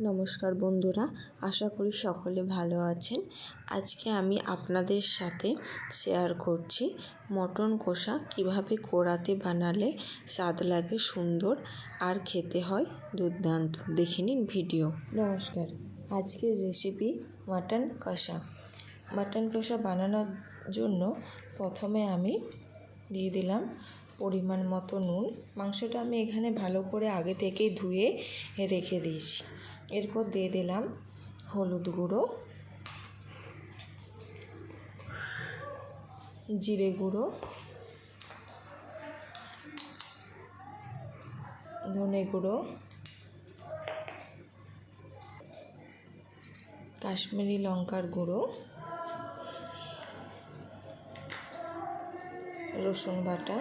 নমস্কার বন্ধুরা, আশা করি সকলে ভালো আছেন। আজকে আমি আপনাদের সাথে শেয়ার করছি মটন কষা কীভাবে কড়াতে বানালে স্বাদ লাগে সুন্দর আর খেতে হয় দুর্দান্ত। দেখে নিন ভিডিও নমস্কার, আজকের রেসিপি মাটন কষা। মাটন কষা বানানোর জন্য প্রথমে আমি দিয়ে দিলাম পরিমাণ মতো নুন। মাংসটা আমি এখানে ভালো করে আগে থেকেই ধুয়ে রেখে দিয়েছি। এরপর দিয়ে দিলাম হলুদ গুঁড়ো, জিরে গুঁড়ো, ধনে গুঁড়ো, কাশ্মীরি লঙ্কার গুঁড়ো, রসুন বাটা,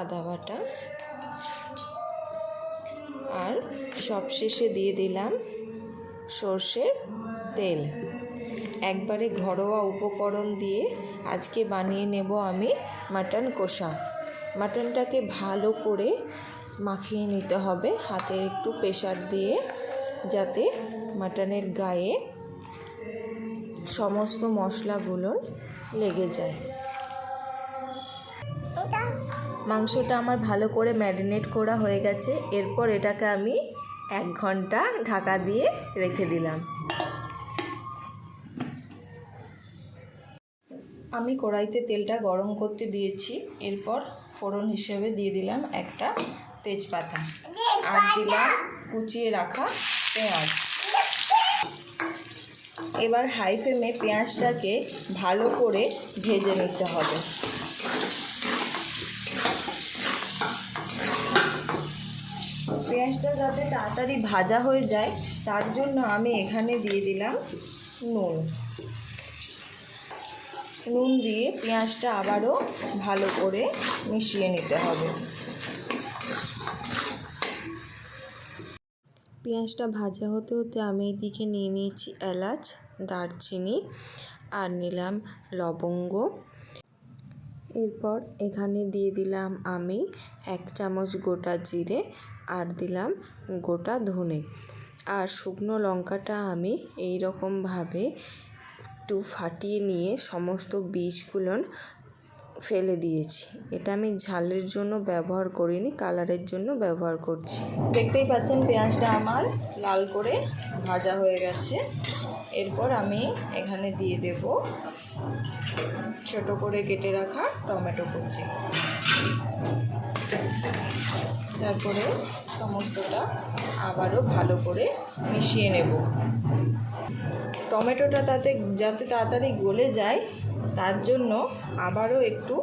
আদা বাটা আর সবশেষে দিয়ে দিলাম সর্ষের তেল। একবারে ঘরোয়া উপকরণ দিয়ে আজকে বানিয়ে নেব আমি মাটন কষা। মাটনটাকে ভালো করে মাখিয়ে নিতে হবে, হাতে একটু প্রেশার দিয়ে যাতে মাটনের গায়ে সমস্ত মশলাগুলো লেগে যায়। মাংসটা আমার ভালো করে ম্যারিনেট করা হয়ে গেছে। এরপর এটাকে আমি এক ঘণ্টা ঢাকা দিয়ে রেখে দিলাম। আমি কড়াইতে তেলটা গরম করতে দিয়েছি। এরপর ফোড়ন হিসেবে দিয়ে দিলাম একটা তেজপাতা। আর দিলাম কুচিয়ে রাখা পেঁয়াজ। এবার হাই ফ্লেমে পেঁয়াজটাকে ভালো করে ভেজে নিতে হবে। পেঁয়াজটা যাতে তাড়াতাড়ি ভাজা হয়ে যায়, তার জন্য আমি এখানে দিয়ে দিলাম নুন। নুন দিয়ে পেঁয়াজটা আবারও ভালো করে মিশিয়ে নিতে হবে। পেঁয়াজটা ভাজা হতে হতে আমি এদিকে নিয়ে নিয়েছি এলাচ, দারচিনি আর নিলাম লবঙ্গ। এরপর এখানে দিয়ে দিলাম আমি এক চামচ গোটা জিরে আর দিলাম গোটা ধনে। আর শুকনো লঙ্কাটা আমি এই রকমভাবে একটু ফাটিয়ে নিয়ে সমস্ত বীজগুলো ফেলে দিয়েছি। এটা আমি ঝালের জন্য ব্যবহার করিনি, কালারের জন্য ব্যবহার করছি। দেখতেই পাচ্ছেন পেঁয়াজটা আমার লাল করে ভাজা হয়ে গেছে। এরপর আমি এখানে দিয়ে দেব ছোট করে কেটে রাখা টমেটো কুচি। তারপরে সমস্তটা আবারও ভালো করে মিশিয়ে নেব। টমেটোটা তাতে যাতে তাড়াতাড়ি গলে যায়, তার জন্য আবারও একটু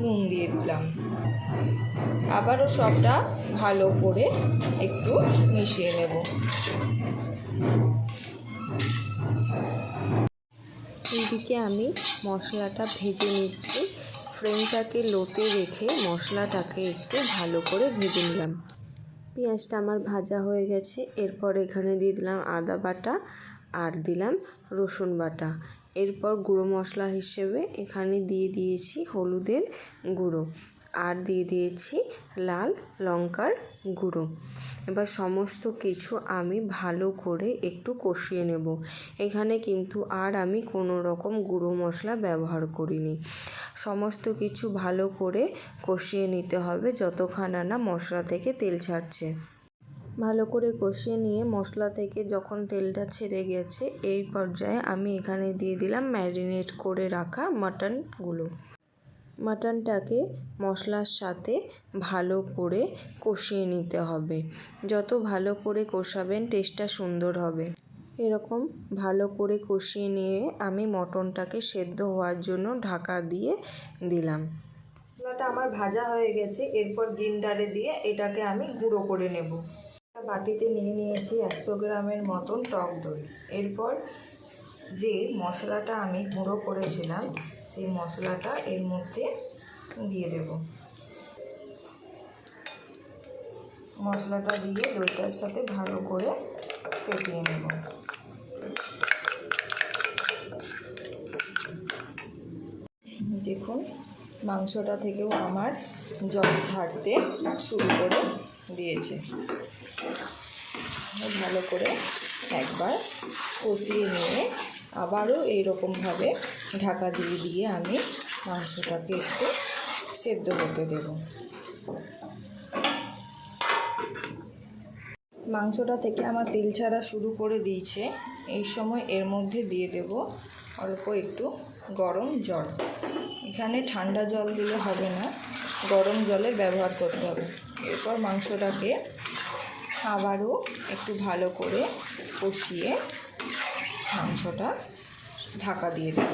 নুন দিয়ে দিলাম। আবারও সবটা ভালো করে একটু মিশিয়ে নেব। এদিকে আমি মশলাটা ভেজে নিচ্ছি। ফ্লেমটাকে লোতে রেখে মশলাটাকে একটু ভালো করে ভেজে নিলাম। পেঁয়াজটা আমার ভাজা হয়ে গেছে। এরপর এখানে দিয়ে দিলাম আদা বাটা আর দিলাম রসুন বাটা। এরপর গুঁড়ো মশলা হিসেবে এখানে দিয়ে দিয়েছি হলুদের গুঁড়ো। আর দিয়ে দিয়েছি লাল লঙ্কার গুঁড়ো। এবার সমস্ত কিছু আমি ভালো করে একটু কষিয়ে নেব। এখানে কিন্তু আর আমি কোনো রকম গুঁড়ো মশলা ব্যবহার করিনি। সমস্ত কিছু ভালো করে কষিয়ে নিতে হবে যতক্ষণ না মশলা থেকে তেল ছাড়ছে। ভালো করে কষিয়ে নিয়ে মশলা থেকে যখন তেলটা ছেড়ে গেছে, এই পর্যায়ে আমি এখানে দিয়ে দিলাম ম্যারিনেট করে রাখা মাটনগুলো। মাটনটাকে মশলার সাথে ভালো করে কষিয়ে নিতে হবে। যত ভালো করে কষাবেন টেস্টটা সুন্দর হবে। এরকম ভালো করে কষিয়ে নিয়ে আমি মটনটাকে সেদ্ধ হওয়ার জন্য ঢাকা দিয়ে দিলাম। মশলাটা আমার ভাজা হয়ে গেছে, এরপর গ্রিন্ডারে দিয়ে এটাকে আমি গুঁড়ো করে নেব। বাটিতে নিয়ে নিয়েছি একশো গ্রামের মতন টক দই। এরপর যে মশলাটা আমি গুঁড়ো করেছিলাম সেই মশলাটা এর মধ্যে দিয়ে দেব। মশলাটা দিয়ে দইটার সাথে ভালো করে ফেটিয়ে নেব। দেখুন, মাংসটা থেকেও আমার জল ছাড়তে শুরু করে দিয়েছে। ভালো করে একবার কষিয়ে নিয়ে আবারও এইরকমভাবে ঢাকা দিয়ে দিয়ে আমি মাংসটাকে একটু সেদ্ধ হতে দেব। মাংসটা থেকে আমার তেল ছাড়া শুরু করে দিয়েছে। এই সময় এর মধ্যে দিয়ে দেব অল্প একটু গরম জল। এখানে ঠান্ডা জল দিলে হবে না, গরম জলের ব্যবহার করতে হবে। এরপর মাংসটাকে আবারও একটু ভালো করে কষিয়ে মাংসটা ঢাকা দিয়ে দেব।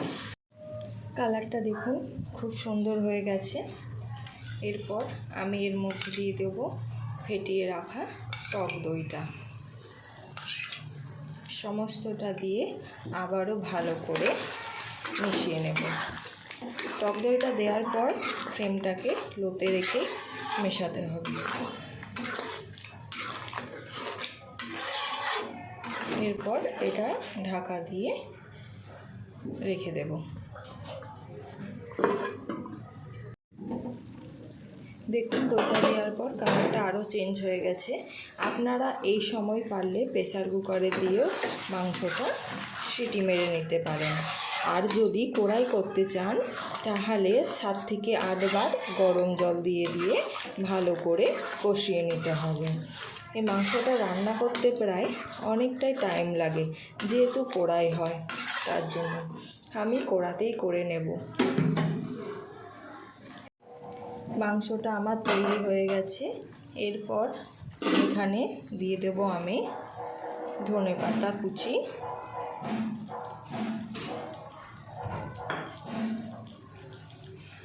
কালারটা দেখুন, খুব সুন্দর হয়ে গেছে। এরপর আমি এর মধ্যে দিয়ে দেব ফেটিয়ে রাখা টক দইটা। সমস্তটা দিয়ে আবারও ভালো করে মিশিয়ে নেব। টক দইটা দেওয়ার পর ফ্লেমটাকে লোতে রেখে মেশাতে হবে। এরপর এটা ঢাকা দিয়ে রেখে দেব। দেখুন, দইটা দেওয়ার পর কালারটা আরও চেঞ্জ হয়ে গেছে। আপনারা এই সময় পারলে প্রেসার কুকারে দিয়েও মাংসটা সিটি মেরে নিতে পারেন। আর যদি কড়াই করতে চান, তাহলে সাত থেকে আটবার গরম জল দিয়ে দিয়ে ভালো করে কষিয়ে নিতে হবে। এই মাংসটা রান্না করতে প্রায় অনেকটাই টাইম লাগে, যেহেতু কড়াই হয়, তার জন্য। আমি কড়াতেই করে নেব। মাংসটা আমার তৈরি হয়ে গেছে। এরপর এখানে দিয়ে দেব আমি ধনে পাতা, কুচি।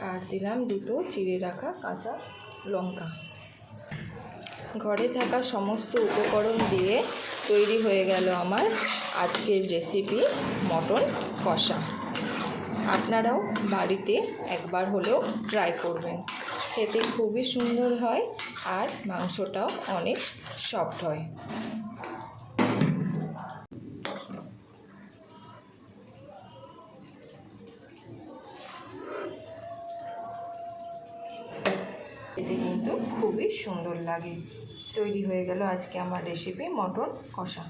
আর দিলাম দুটো চিড়ে রাখা কাঁচা লঙ্কা। ঘরে থাকা সমস্ত উপকরণ দিয়ে তৈরি হয়ে গেল আমার আজকের রেসিপি মটন কষা। আপনারাও বাড়িতে একবার হলেও ট্রাই করবেন। খেতে খুবই সুন্দর হয় আর মাংসটাও অনেক সফট হয়। এতে কিন্তু খুবই সুন্দর লাগে। তৈরি হয়ে গেল আজকে আমার রেসিপি মটন কষা।